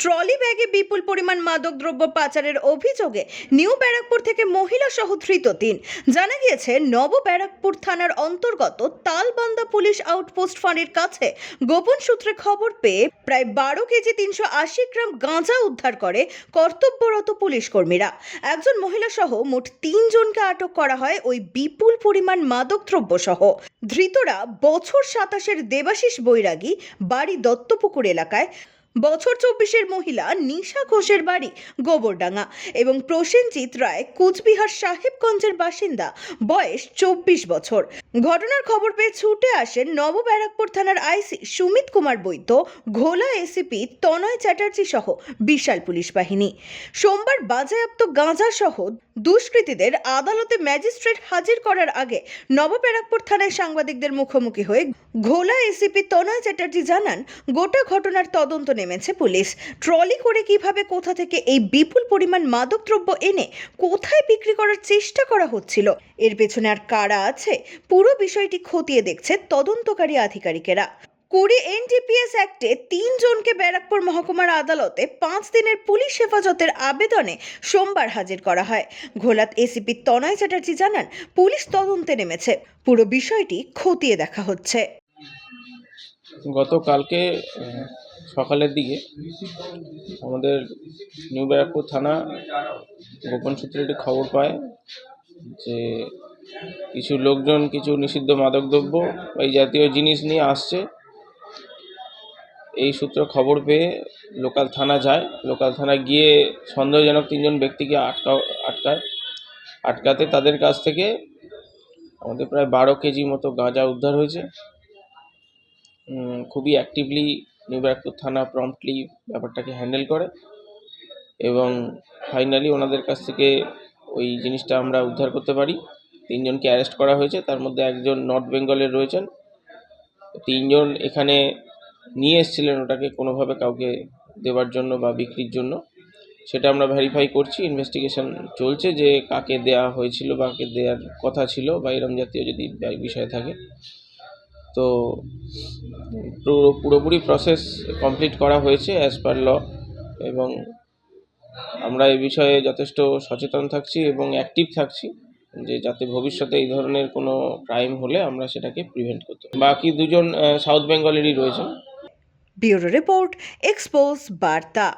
Trolley ব্যাগে বিপুল পরিমাণ মাদকদ্রব্য পাচারের অভিযোগে নিউ ব্যারাকপুর থেকে মহিলা সহ ধৃত তিন। জানা গিয়েছে, নব ব্যারাকপুর থানার অন্তর্গত তালবান্দা পুলিশ আউটপোস্ট ফাঁড়ির কাছে গোপন সূত্রে খবর পেয়ে প্রায় বারো কেজি তিনশো আশি গ্রাম গাঁজা উদ্ধার করে কর্তব্যরত পুলিশ কর্মীরা। একজন মহিলা সহ মোট তিনজনকে আটক করা হয় ওই বিপুল পরিমাণ মাদকদ্রব্য সহ। ধৃতরা বছর সাতাশের দেবাশিস বৈরাগী, বাড়ি দত্তপুকুর এলাকায় বছর চব্বিশের মহিলা নিশা ঘোষের বাড়ি, গোবরডাঙ্গা। এবং প্রসেনজিৎ রায়, কুচবিহার সাহেবগঞ্জের বাসিন্দা, বয়স চব্বিশ বছর। ঘটনার খবর পেয়ে ছুটে আসেন নবব্যারাকপুর থানার আইসি সুমিত কুমার বৈদ্য, ঘোলা এসিপি তনয় চ্যাটার্জি সহ বিশাল পুলিশ বাহিনী। সোমবার বাজেয়াপ্ত গাঁজা সহ দুষ্কৃতীদের আদালতে ম্যাজিস্ট্রেট হাজির করার আগে নবব্যারাকপুর থানায় সাংবাদিকদের মুখোমুখি হয়ে ঘোলা এসিপি তনয় চ্যাটার্জি জানান, গোটা ঘটনার তদন্ত নেমেছে পুলিশ। ট্রলি করে কীভাবে কোথা থেকে এই বিপুল পরিমাণ মাদকদ্রব্য এনে কোথায় বিক্রি করার চেষ্টা করা হচ্ছিল, এর পেছনে আর কারা আছে, পুরো বিষয়টি খতিয়ে দেখছে তদন্তকারী আধিকারিকেরা। কুড়ি এনডিপিএস অ্যাক্টে তিনজনকে ব্যারাকপুর মহকুমার আদালতে পাঁচ দিনের পুলিশ হেফাজতের আবেদনে সোমবার হাজির করা হয়। ঘোলাত এসিপি তনয় চ্যাটার্জি জানান, পুলিশ তদন্তে নেমেছে। পুরো বিষয়টি খতিয়ে দেখা হচ্ছে। গতকালকে সকালের দিকে আমাদের নিউ ব্যারাকপুর থানা গোপন সূত্রে একটি খবর পায় যে কিছু লোকজন, কিছু নিষিদ্ধ মাদকদ্রব্য, এই জাতীয় জিনিস নিয়ে আসছে। এই সূত্রে খবর পেয়ে লোকাল থানা যায়। লোকাল থানা গিয়ে সন্দেহজনক তিনজন ব্যক্তিকে আটকা, আটকায়। আটকাতে তাদের কাছ থেকে আমাদের প্রায় বারো কেজি মতো গাঁজা উদ্ধার হয়েছে। খুবই অ্যাক্টিভলি নিউ ব্যারাকপুর থানা প্রম্পটলি ব্যাপারটাকে হ্যান্ডেল করে এবং ফাইনালি ওনাদের কাছ থেকে ওই জিনিসটা আমরা উদ্ধার করতে পারি। তিনজনকে অ্যারেস্ট করা হয়েছে, তার মধ্যে একজন নর্থ বেঙ্গলের রয়েছেন। তিনজন এখানে নিয়ে এসেছিলেন ওটাকে কোনোভাবে কাউকে দেওয়ার জন্য বা বিক্রির জন্য। সেটা আমরা ভেরিফাই করছি ইনভেস্টিগেশন চলছে যে কাকে দেওয়া হয়েছিল বা কাকে দেওয়ার কথা ছিল বা এরম জাতীয় যদি বিষয় থাকে। তো পুরো, পুরোপুরি প্রসেস কমপ্লিট করা হয়েছে অ্যাজ পার ল এবং আমরা এই বিষয়ে যথেষ্ট সচেতন থাকছি এবং অ্যাক্টিভ থাকছি। যে যাতে ভবিষ্যতে এই ধরনের কোনো ক্রাইম হলে আমরা সেটাকে প্রিভেন্ট করতে বাকি দুজন সাউথ বেঙ্গলেরই রয়েছেন। ব্যুরো রিপোর্ট এক্সপোজ বার্তা।